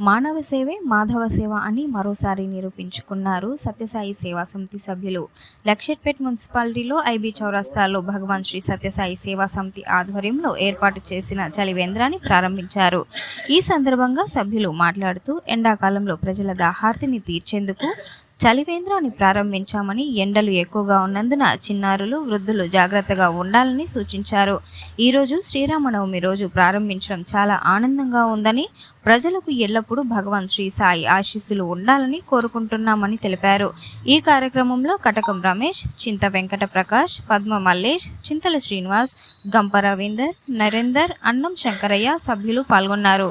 మానవ సేవే మాధవ సేవ అని మరోసారి నిరూపించుకున్నారు సత్యసాయి సేవా సమితి సభ్యులు. లక్షెట్పేట్ మున్సిపాలిటీలో ఐబీ చౌరస్తాలో భగవాన్ శ్రీ సత్యసాయి సేవా సమితి ఆధ్వర్యంలో ఏర్పాటు చేసిన చలివేంద్రాన్ని ప్రారంభించారు. ఈ సందర్భంగా సభ్యులు మాట్లాడుతూ ఎండాకాలంలో ప్రజల దాహార్తిని తీర్చేందుకు చలివేంద్రాన్ని ప్రారంభించామని ఎండలు ఎక్కువగా ఉన్నందున చిన్నారులు వృద్ధులు జాగ్రత్తగా ఉండాలని సూచించారు. ఈరోజు శ్రీరామనవమి రోజు ప్రారంభించడం చాలా ఆనందంగా ఉందని ప్రజలకు ఎల్లప్పుడూ భగవాన్ శ్రీ సాయి ఆశీస్సులు ఉండాలని కోరుకుంటున్నామని తెలిపారు. ఈ కార్యక్రమంలో కటకం రమేష్ చింత వెంకట ప్రకాష్ పద్మ మల్లేష్ చింతల శ్రీనివాస్ గంప రవీందర్ నరేందర్ అన్నం శంకరయ్య సభ్యులు పాల్గొన్నారు.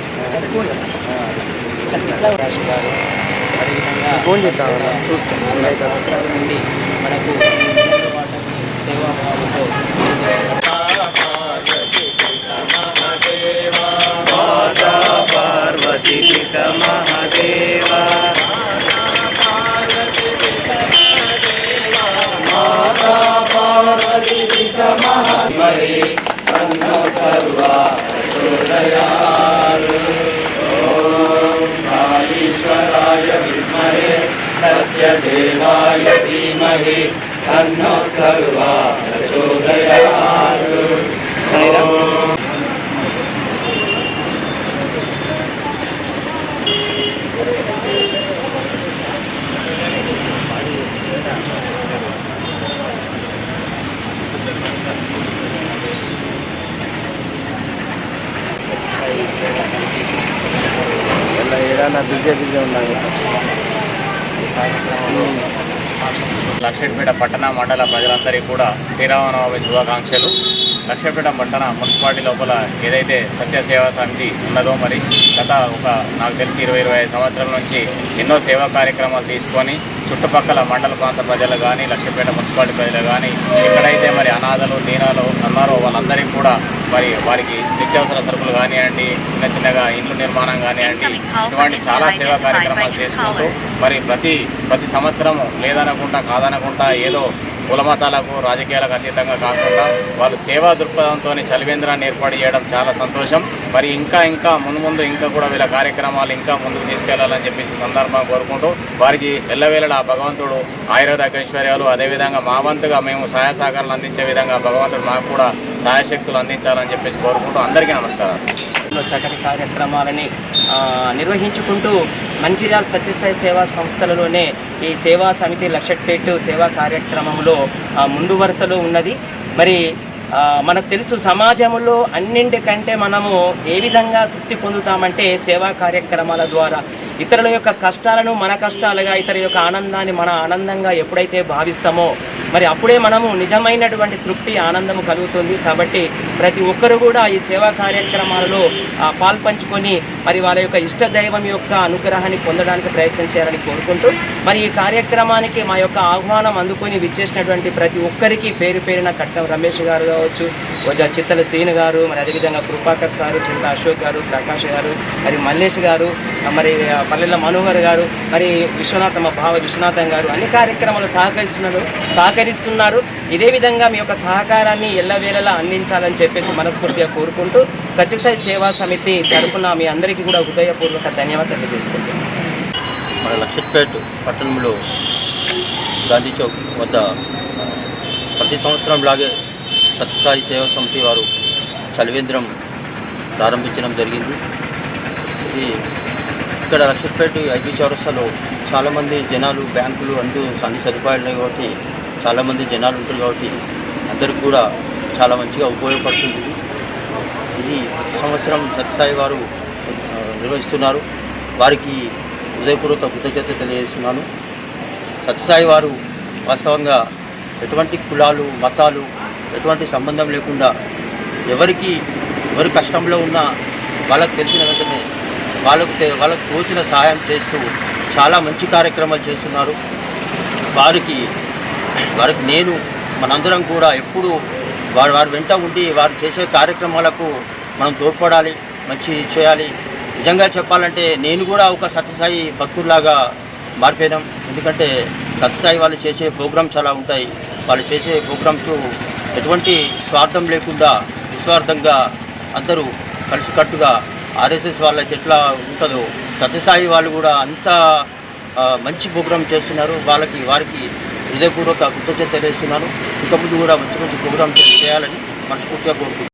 ఫోన్ చేద్దాం. చూస్తాం. అవసరాల నుండి మనకు వాటర్ భావంతో य देवाय धीमहि तन्नो सर्वा प्रचोदयात् ಎಲ್ಲ ಏನಾರ ಬಿಜೆ ಬಿಜೆ ಉಂಟಾಗುತ್ತೆ ఉన్నాను పట్టణ మండల ప్రజలందరికీ కూడా శ్రీరామనవమి శుభాకాంక్షలు. లక్ష్మీపేట పట్టణ మున్సిపాలిటీ లోపల ఏదైతే సత్య సేవా సమితి ఉన్నదో మరి గత ఒక నాకు తెలిసి ఇరవై ఇరవై సంవత్సరాల నుంచి ఎన్నో సేవా కార్యక్రమాలు తీసుకొని చుట్టుపక్కల మండల ప్రాంత ప్రజలు కానీ లక్ష్మీపేట మున్సిపాలిటీ ప్రజలు కానీ ఎక్కడైతే మరి అనాథలు దీనాలు వాళ్ళందరికీ కూడా మరి వారికి నిత్యావసర సరుకులు కానివ్వండి చిన్న చిన్నగా ఇండ్లు నిర్మాణం కానివ్వండి ఇటువంటి చాలా సేవా కార్యక్రమాలు చేసుకుంటూ మరి ప్రతి ప్రతి సంవత్సరము లేదనకుండా కాదనకుండా ఏదో కులమతాలకు రాజకీయాలకు అతీతంగా కాకుండా వాళ్ళు సేవా దృక్పథంతో చలివేంద్రాన్ని ఏర్పాటు చేయడం చాలా సంతోషం. మరి ఇంకా ఇంకా మున్ముందు ఇంకా కూడా వీళ్ళ కార్యక్రమాలు ఇంకా ముందుకు తీసుకెళ్ళాలని చెప్పేసి సందర్భంగా కోరుకుంటూ వారికి ఎల్లవేళలా భగవంతుడు ఆయుర్వేద ఐశ్వర్యాలు అదేవిధంగా మా వంతుగా మేము సహాయ సహకారాలు అందించే విధంగా భగవంతుడు మాకు కూడా సహాయశక్తులు అందించాలని చెప్పేసి కోరుకుంటూ అందరికీ నమస్కారం చక్కటి కార్యక్రమాలని నిర్వహించుకుంటూ మంచిర్యాల సత్యసాయి సేవా సంస్థలలోనే ఈ సేవా సమితి లక్షట్పేట్ సేవా కార్యక్రమంలో ముందు వరుసలో ఉన్నది. మరి మనకు తెలుసు సమాజంలో అన్నింటికంటే మనము ఏ విధంగా తృప్తి పొందుతామంటే సేవా కార్యక్రమాల ద్వారా. ఇతరుల యొక్క కష్టాలను మన కష్టాలుగా ఇతర యొక్క ఆనందాన్ని మన ఆనందంగా ఎప్పుడైతే భావిస్తామో మరి అప్పుడే మనము నిజమైనటువంటి తృప్తి ఆనందము కలుగుతుంది. కాబట్టి ప్రతి ఒక్కరు కూడా ఈ సేవా కార్యక్రమాలలో పాల్పంచుకొని మరి వాళ్ళ యొక్క ఇష్ట దైవం యొక్క అనుగ్రహాన్ని పొందడానికి ప్రయత్నం చేయాలని కోరుకుంటూ మరి ఈ కార్యక్రమానికి మా యొక్క ఆహ్వానం అందుకొని విచ్చేసినటువంటి ప్రతి ఒక్కరికి పేరు పేరిన కట్టం రమేష్ గారు కావచ్చు రోజా చిత్తల శ్రీను గారు మరి అదేవిధంగా కృపాకర్ సారు చింత అశోక్ గారు ప్రకాష్ గారు మరి మల్లేష్ గారు మరి పల్లెల మనోహర్ గారు మరి విశ్వనాథ్ మా భావ విశ్వనాథం గారు అన్ని కార్యక్రమాలు సహకరిస్తున్నారు సహకరిస్తున్నారు. ఇదే విధంగా మీ యొక్క సహకారాన్ని ఎల్లవేళలా అందించాలని చెప్పేసి మనస్ఫూర్తిగా కోరుకుంటూ సత్యసాయి సేవా సమితి తరఫున మీ అందరికీ కూడా హృదయపూర్వక ధన్యవాదాలు తెలియజేసుకుంటున్నాను. మన లక్షట్పేట్ పట్టణంలో గాంధీ చౌక్ వద్ద ప్రతి సంవత్సరం లాగే సత్సాయి సేవా సమితి వారు చలివేంద్రం ప్రారంభించడం జరిగింది. ఇది ఇక్కడ లక్ష్మీపేట ఐబీ చౌరస్తాలో చాలామంది జనాలు బ్యాంకులు అంటూ అన్ని సదుపాయాలు ఉన్నాయి కాబట్టి చాలామంది జనాలు ఉంటారు కాబట్టి అందరికి కూడా చాలా మంచిగా ఉపయోగపడుతుంది. ఇది. ప్రతి సంవత్సరం సత్సాయి వారు నిర్వహిస్తున్నారు. వారికి హృదయపూర్వక కృతజ్ఞత తెలియజేస్తున్నాను. సత్యసాయి వారు వాస్తవంగా ఎటువంటి కులాలు మతాలు ఎటువంటి సంబంధం లేకుండా ఎవరికి ఎవరి కష్టంలో ఉన్నా వాళ్ళకు తెలిసిన వెంటనే వాళ్ళకు వాళ్ళకు తోచిన సహాయం చేస్తూ చాలా మంచి కార్యక్రమాలు చేస్తున్నారు. వారికి వారికి నేను మనందరం కూడా ఎప్పుడూ వారు వారి వెంట ఉండి వారు చేసే కార్యక్రమాలకు మనం తోడ్పడాలి మంచి చేయాలి. నిజంగా చెప్పాలంటే నేను కూడా ఒక సత్యసాయి భక్తుల్లాగా మారిపోయినాం. ఎందుకంటే సత్యసాయి వాళ్ళు చేసే ప్రోగ్రామ్స్ అలా ఉంటాయి. వాళ్ళు చేసే ప్రోగ్రామ్స్ ఎటువంటి స్వార్థం లేకుండా నిస్వార్థంగా అందరూ కలిసికట్టుగా ఆర్ఎస్ఎస్ వాళ్ళకి ఎట్లా ఉంటుందో సత్యసాయి వాళ్ళు కూడా అంత మంచి ప్రోగ్రాం చేస్తున్నారు. వాళ్ళకి వారికి హృదయపూర్వక కృతజ్ఞత తెలియజేస్తున్నాను ఇక ముందు కూడా మంచి మంచి ప్రోగ్రామ్ చేయాలని మనస్ఫూర్తిగా కోరుకుంటున్నాను.